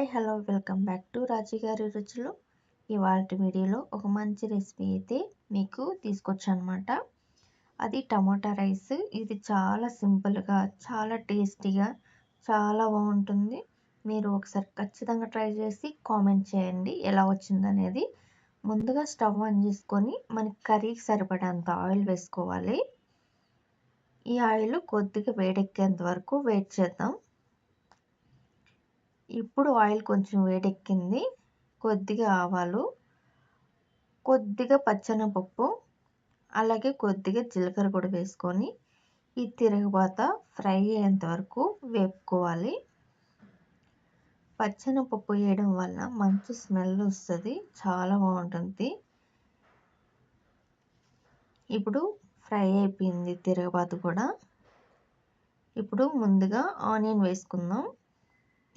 Hi hello welcome back to Raji గారి రుచులు. ఇవాళ వీడియోలో ఒక మంచి రెసిపీ అయితే మీకు తీసుకొచ్చానమాట. అది టమాటా రైస్. ఇది చాలా సింపుల్గా చాలా టేస్టీగా చాలా బాగుంటుంది. మీరు ఒకసారి ఖచ్చితంగా ట్రై చేసి కామెంట్ చేయండి ఎలా వచ్చిందనేది. ముందుగా స్టవ్ ఆన్ చేసుకొని మనకి కర్రీకి సరిపడేంత ఆయిల్ వేసుకోవాలి. ఈ ఆయిల్ కొద్దిగా వేడెక్కేంత వరకు వెయిట్ చేద్దాం. ఇప్పుడు ఆయిల్ కొంచెం వేడెక్కింది. కొద్దిగా ఆవాలు కొద్దిగా పచ్చనపప్పు అలాగే కొద్దిగా జీలకర్ర కూడా వేసుకొని ఈ తిరగబాత ఫ్రై అయ్యేంత వరకు వేపుకోవాలి. పచ్చనపప్పు వేయడం వల్ల మంచి స్మెల్ వస్తుంది చాలా బాగుంటుంది. ఇప్పుడు ఫ్రై అయిపోయింది తిరగబాత కూడా. ఇప్పుడు ముందుగా ఆనియన్ వేసుకుందాం.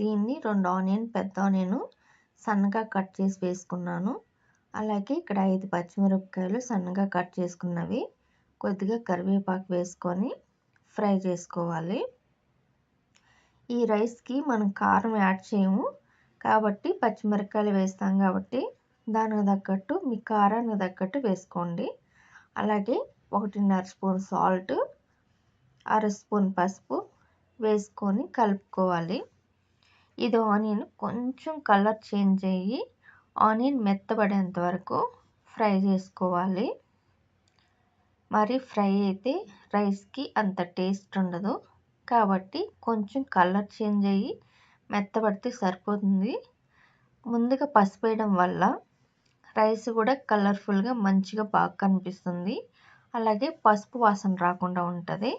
దీన్ని రెండు ఆనియన్ పెద్ద ఆనియన్ సన్నగా కట్ చేసి వేసుకున్నాను. అలాగే ఇక్కడ ఐదు పచ్చిమిరపకాయలు సన్నగా కట్ చేసుకున్నవి. కొద్దిగా కరివేపాకు వేసుకొని ఫ్రై చేసుకోవాలి. ఈ రైస్కి మనం కారం యాడ్ చేయము. కాబట్టి పచ్చిమిరపకాయలు వేస్తాం కాబట్టి దానికి తగ్గట్టు మీ కారానికి తగ్గట్టు వేసుకోండి. అలాగే ఒకటిన్నర స్పూన్ సాల్ట్ అర స్పూన్ పసుపు వేసుకొని కలుపుకోవాలి. ఇది ఆనియన్ కొంచెం కలర్ చేంజ్ అయ్యి ఆనియన్ మెత్తబడేంత వరకు ఫ్రై చేసుకోవాలి. మరి ఫ్రై అయితే రైస్కి అంత టేస్ట్ ఉండదు. కాబట్టి కొంచెం కలర్ చేంజ్ అయ్యి మెత్తబడితే సరిపోతుంది. ముందుగా పసుపు వేయడం వల్ల రైస్ కూడా కలర్ఫుల్గా మంచిగా బాగా కనిపిస్తుంది. అలాగే పసుపు వాసన రాకుండా ఉంటుంది.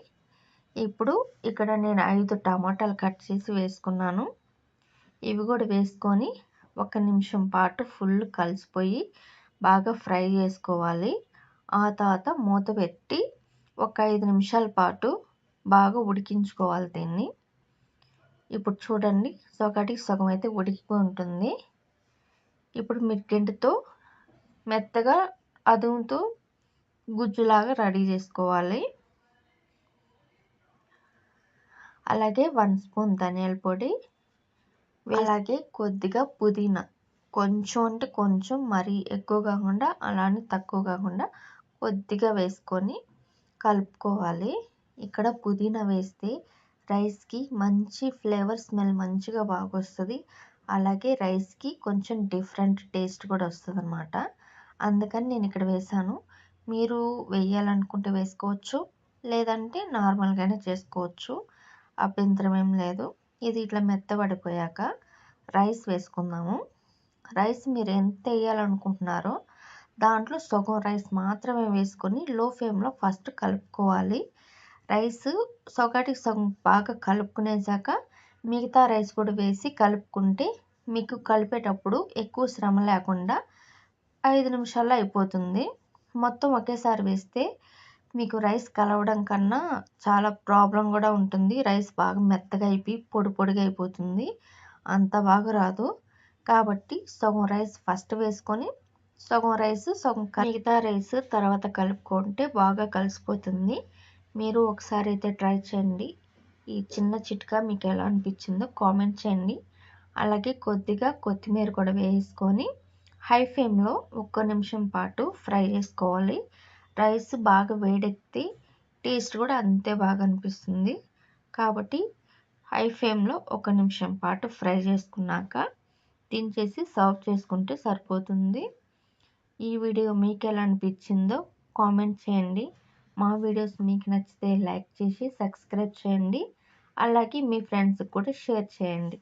ఇప్పుడు ఇక్కడ నేను ఐదు టమాటాలు కట్ చేసి వేసుకున్నాను. ఇవి కూడా వేసుకొని ఒక నిమిషం పాటు ఫుల్ కలిసిపోయి బాగా ఫ్రై చేసుకోవాలి. ఆ తర్వాత మూత పెట్టి ఒక ఐదు నిమిషాల పాటు బాగా ఉడికించుకోవాలి దీన్ని. ఇప్పుడు చూడండి సగటికి సగం అయితే ఉడికిపోయి ఉంటుంది. ఇప్పుడు మీరు గెంటుతో మెత్తగా అదుముతూ గుజ్జులాగా రెడీ చేసుకోవాలి. అలాగే వన్ స్పూన్ ధనియాల పొడి అలాగే కొద్దిగా పుదీనా. కొంచెం అంటే కొంచెం మరీ ఎక్కువ కాకుండా అలానే తక్కువ కాకుండా కొద్దిగా వేసుకొని కలుపుకోవాలి. ఇక్కడ పుదీనా వేస్తే రైస్కి మంచి ఫ్లేవర్ స్మెల్ మంచిగా బాగా వస్తుంది అలాగే రైస్కి కొంచెం డిఫరెంట్ టేస్ట్ కూడా వస్తుంది అనమాట అందుకని నేను ఇక్కడ వేసాను మీరు వేయాలనుకుంటే వేసుకోవచ్చు లేదంటే నార్మల్గానే చేసుకోవచ్చు. అభ్యంతరం ఏం లేదు. ఇది ఇట్లా మెత్తబడిపోయాక రైస్ వేసుకుందాము. రైస్ మీరు ఎంత వేయాలనుకుంటున్నారో దాంట్లో సగం రైస్ మాత్రమే వేసుకొని లో ఫ్లేమ్లో ఫస్ట్ కలుపుకోవాలి. రైస్ సొగటికి సగం బాగా కలుపుకునేసాక మిగతా రైస్ కూడా వేసి కలుపుకుంటే మీకు కలిపేటప్పుడు ఎక్కువ శ్రమ లేకుండా ఐదు నిమిషాల్లో అయిపోతుంది. మొత్తం ఒకేసారి వేస్తే మీకు రైస్ కలవడం కన్నా చాలా ప్రాబ్లం కూడా ఉంటుంది. రైస్ బాగా మెత్తగా అయిపోయి పొడి పొడిగా అయిపోతుంది. అంత బాగా రాదు. కాబట్టి సగం రైస్ ఫస్ట్ వేసుకొని సగం రైస్ సగం మిగతా రైస్ తర్వాత కలుపుకుంటే బాగా కలిసిపోతుంది. మీరు ఒకసారి అయితే ట్రై చేయండి. ఈ చిన్న చిట్కా మీకు ఎలా అనిపించిందో కామెంట్ చేయండి. అలాగే కొద్దిగా కొత్తిమీర కూడా వేసుకొని హై ఫ్లేమ్లో ఒక్క నిమిషం పాటు ఫ్రై చేసుకోవాలి. రైస్ బాగా వేడెక్కి టేస్ట్ కూడా అంతే బాగా అనిపిస్తుంది. కాబట్టి హై ఫ్లేమ్లో ఒక నిమిషం పాటు ఫ్రై చేసుకున్నాక దించేసి సర్వ్ చేసుకుంటే సరిపోతుంది. ఈ వీడియో మీకు ఎలా అనిపించిందో కామెంట్ చేయండి. మా వీడియోస్ మీకు నచ్చితే లైక్ చేసి సబ్స్క్రైబ్ చేయండి. అలాగే మీ ఫ్రెండ్స్కి కూడా షేర్ చేయండి.